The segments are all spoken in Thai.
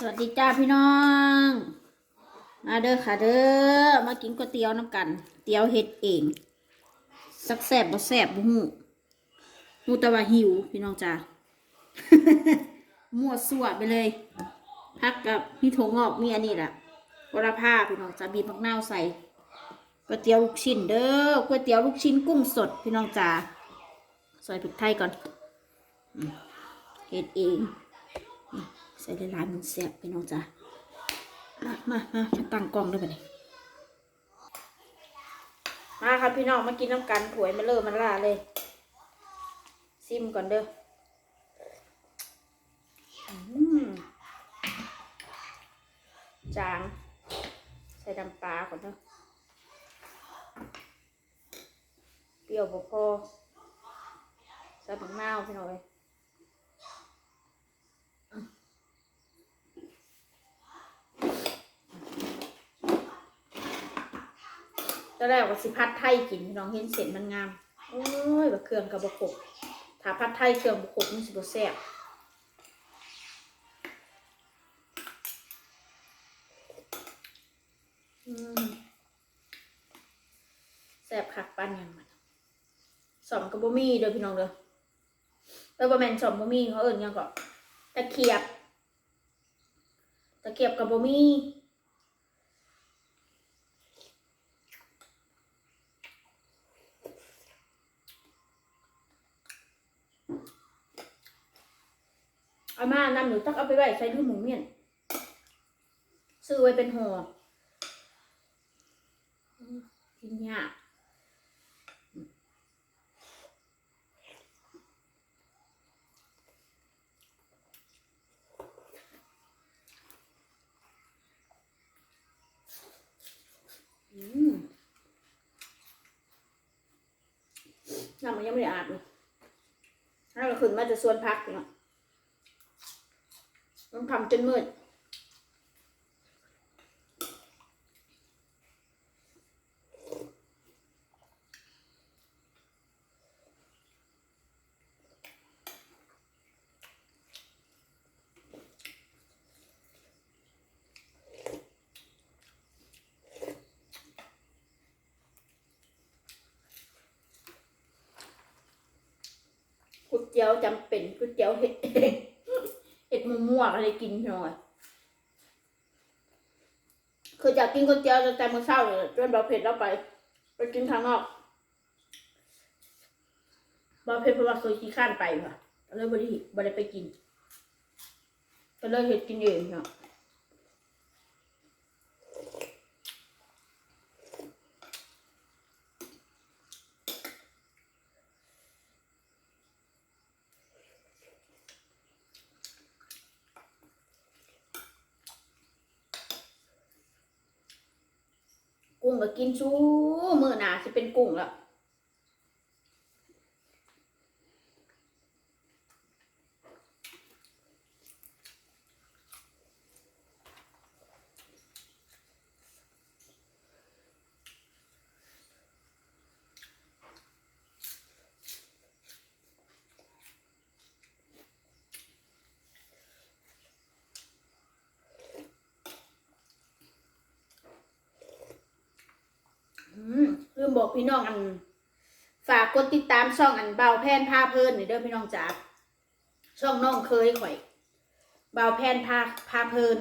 สวัสดีจ้าพี่น้อง มาเด้อค่ะเด้อ มากินก๋วยเตี๋ยวน้ำกัน เตี๋ยวเฮ็ดเอง สักแสบบ่แสบบ่หูหูแต่ว่าหิวพี่น้องจ้ามั่วสั่วไปเลย พักกับมีถั่วงอกมีอันนี้แหละวรพาพี่น้องจ้าบีบมะนาวใส่ก๋วยเตี๋ยวลูกชิ้นเด้อก๋วยเตี๋ยวลูกชิ้นกุ้งสดพี่น้องจ้าใส่พริกไทยก่อนเฮ็ดเอง ส่หลายๆมันแซ่บพี่น้องจ้ะมามามามาตั้งกล้องด้วยไปนี่มาครับพี่น้องมากินน้ำกันผวยมาเลิศมันล่าเลย ซิมก่อนเด้อจาง ใส่น้ำปลาก่อนเด้อเปรี้ยวบ่พอใส่ผักนาวพี่น้องเลย ตอนแรกว่าสิพัดไทยกินพี่น้องเห็นเส้นมันงาม โอ้ยแบบเครื่องกับบะขบถ้าพัดไทยเครื่องบะขบมันสิบแซ่บแซ่บคักปานยังมันสอมกับบะมี่เด้อพี่น้องเด้อเออบะแมนสอมบะมี่เขาเอิ้นยังก็ตะเกียบ ตะเกียบกับบะมี่ เอามานำหนูตักเอาไปไว้ใส่ถุงหมูเมียนซื้อไว้เป็นห่อกินยากน้ำมันยังไม่ได้อาบเลยถ้าเราขึ้นมาจะส่วนพักเนาะ ต้องทำจนมืดก๋วยเตี๋ยวจำเป็นก๋วยเตี๋ยวเห็ดเห็ด ม่วงอะไรกินหน่อยคืออยากกินก๋วยเตี๋ยวแต่เมื่อเช้าเลยจนเราเผ็ดแล้วไป ไปกินทางนอกบาเผ็ดเพราะว่าเคยขี้ข้านไปค่ะก็เลยบริบริไปกินก็เลยเห็ดกินเองเนาะ กุ้งก็กินชู้มือหนาจะเป็นกุ้งแล้ว ลืมบอกพี่น้องอัน ฝากกดติดตามช่องอันเบาแพนพาเพลินหน่เด้อพี่น้องจ๋าช่องน้องเคยข่อยเบาแพนพาพาเพลิน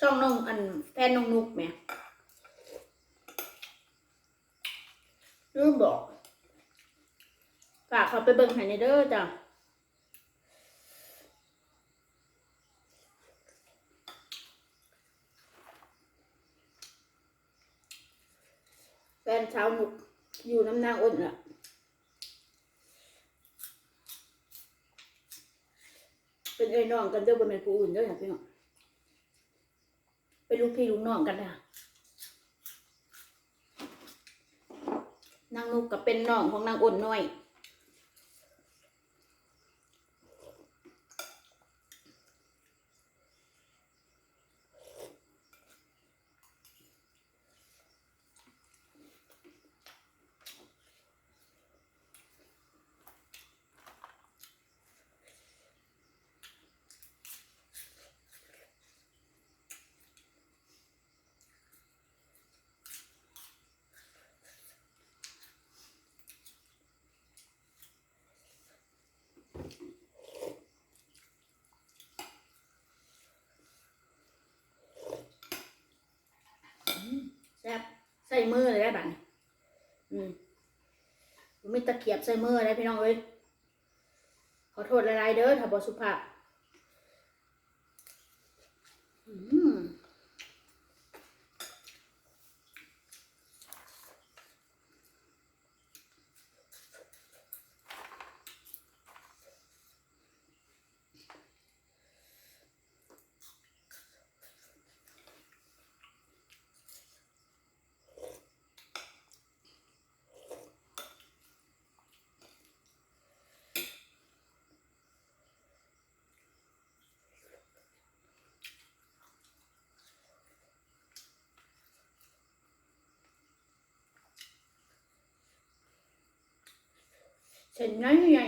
ช่องน้องอันแพนน้องนุกแม่ลืมบอกฝากเขาไปเบิ่งให้ในเด้อจ้ะ แฟนชาวนุกอยู่น้ำนางอ้นล่ะเป็นไอ้น้องกันเด้อบ่เป็นผู้อื่นเด้อค่ะพี่น้องเป็นลูกพี่ลูกน้องกันนะนางนุกก็เป็นน้องของนางอ้นน้อย อ ใส่ มือเลยได้บัดนี้อืมไม่ตะเกียบใส่มือได้พี่น้องเอ้ยขอโทษหลายๆเด้อถ้าบอสุภาพอืม เส้นน้อยใหญ่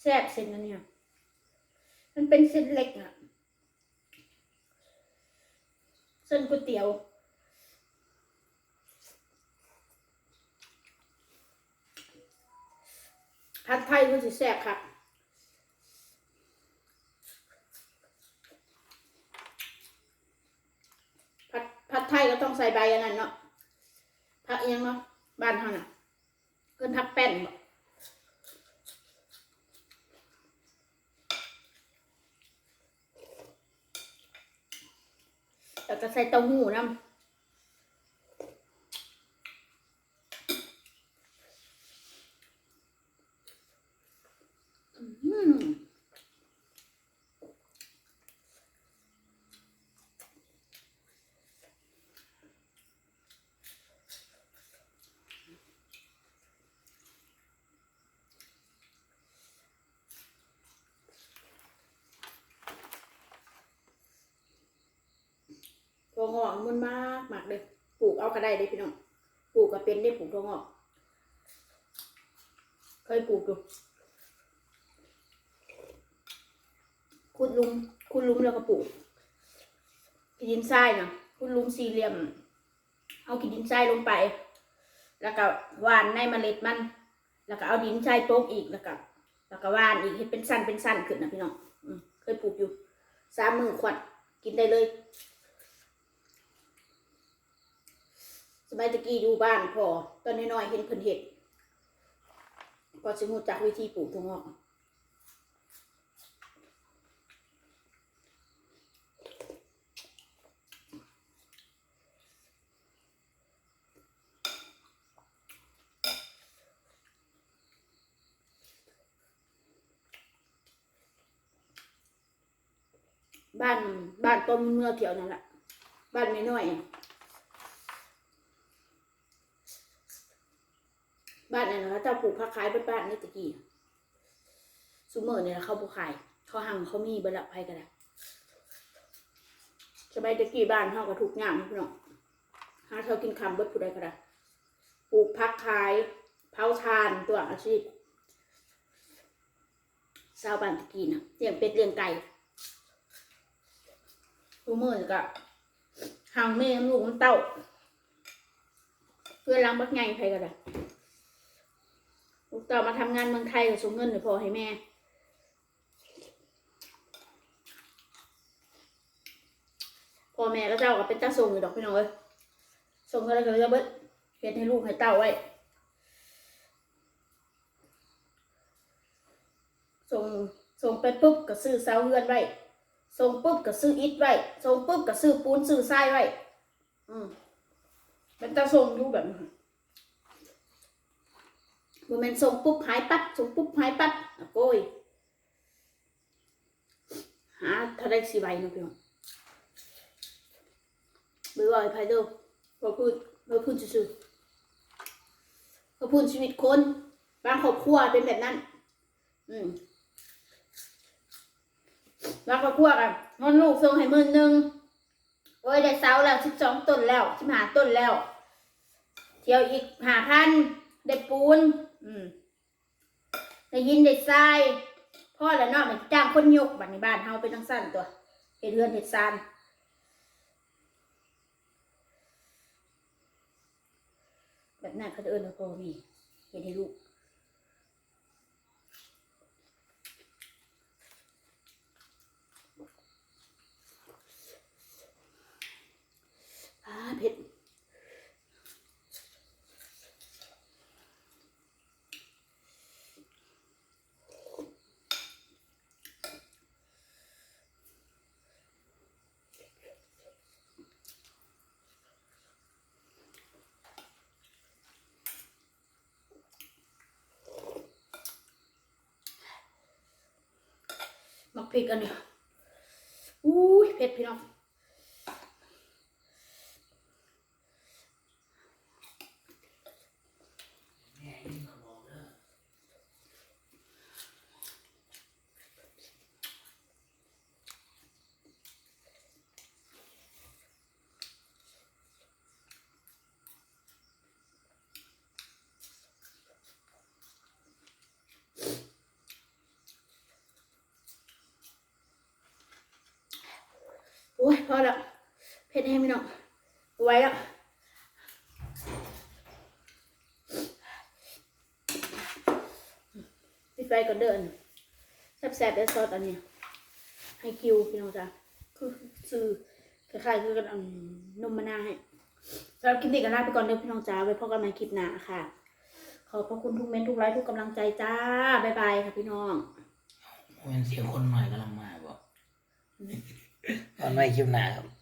แซ่บเส้นนั้นเนี่ย มันเป็นเส้นเล็กอะเส้นก๋วยเตี๋ยวผัดไทยก็จะแซ่บครับผัดผัดไทยก็ต้องใส่ใบอันนั้นเนาะผักอิหยังเนาะบ้านเฮาน่ะเพิ่นผักแป้นบ่แล้วก็ ใส่เต้าหู้น้ำอืม ถั่ว งอกมันมากมากเลยปลูกเอาก็ได้เลยพี่น้องปลูกก็เป็นได้ปลูกถั่วงอกเคยปลูกอยู่ขุดลุมขุดลุมแล้วก็ปลูกกินดินทรายเนาะขุดลุมสี่เหลี่ยม เอากินดินทรายลงไป แล้วก็หว่านในเมล็ดมัน แล้วก็เอาดินทรายโป๊กอีกแล้วก็แล้วก็หว่านอีกให้เป็นสั้นเป็นสั้นขึ้นนะพี่น้องเคยปลูกอยู่สามมือขวดกินได้เลย สมัยตะกี้อยู่บ้านพอตอนน้อยๆเห็นเพิ่นเห็ดพอสิรู้จักวิธีปลูกถั่วงอกบ้านบ้านต้นเมื่อเขียวนั่นแหละบ้านน้อยๆอะ บ้านนั่นนะเจ้าปลูกผักขายบ้านนี่ตะกี้ซูเมอร์เนี่ยเขาปลูกขายเขาหังเขามีบิดละไปกันละสมัยตะกี้บ้านเขาก็ถูกงามพี่น้องหาเขากินคำเบิดผู้ใดก็ได้ปลูกผักขายเผาทานตัวอาชีพชาวบ้านตะกี้นะเลี้ยงเป็ดเลี้ยงไก่ซูเมอร์ก็หังแม่ลูกมันเต้าเพื่อนรังบักไงใครก็ได้ลูก ต่อมาทำงานเมืองไทยก็ส่งเงินให้พ่อให้แม่พ่อแม่แล้วเจ้าก็เป็นตาส่งอยู่ดอกพี่น้องเอ้ยส่งเงินแล้วก็เลือกเบิดเฮ็ดให้ลูกให้เต้าไว้ส่งส่งไปปุ๊บก็ซื้อเสาเฮือนไว้ส่งปุ๊บก็ซื้ออิฐไว้ส่งปุ๊บก็ซื้อปูนซื้อทรายไว้อืมเป็นตาส่งอยู่แบบนี้ บ่แม่นส่งปุ๊บหายปั๊บส่งปุ๊บหายปั๊บอะโกยหาเท่าไรสิใบเนาะพี่น้องบ่อไอ้ไผเด้อบ่พูดบ่พูดซื่อๆบ่พูดชีวิตคนบางครอบครัวเป็นแบบนั้น อืมบางครอบครัวกันงอนลูกส่งให้มื่นหนึงโอ้ยได้เสาแล้ว12ต้นแล้ว15ต้นแล้ว เที่ยวอีก5,000ได้ปูน อืมได้ยินได้ทรายพ่อแล้วเนาะมันจ้างคนยกบัดในบ้านเฮาเป็นทั้งสั้นตัวเฮ็ดเรือนเฮ็ดซานแบบนั้นเขาจะเอิ้นว่าพ่อมีเฮ็ดให้ลูกอ่าเผ็ด พริกอันนี้อุ้ยเผ็ดพี่น้องโอ้ยพอแล้วเผ็ดแห้งพี่น้องไว้แล้วปิดไฟก่อนเดินแซ่บๆได้ซอสอันนี้ให้คิวพี่น้องจ้ะคือซื้อคล้ายๆคือกันเอานมมะนาวให้สำหรับคลิปนี้ก็ลาไปก่อนเด้อพี่น้องจ้าไว้พบกันใหม่คลิปหน้าค่ะ ขอบพระคุณทุกเม้นทุกไลค์ทุกกำลังใจจ้าบ๊ายบายค่ะพี่น้องเป็นเสียงคนใหน่กำลังมาบอก ตอ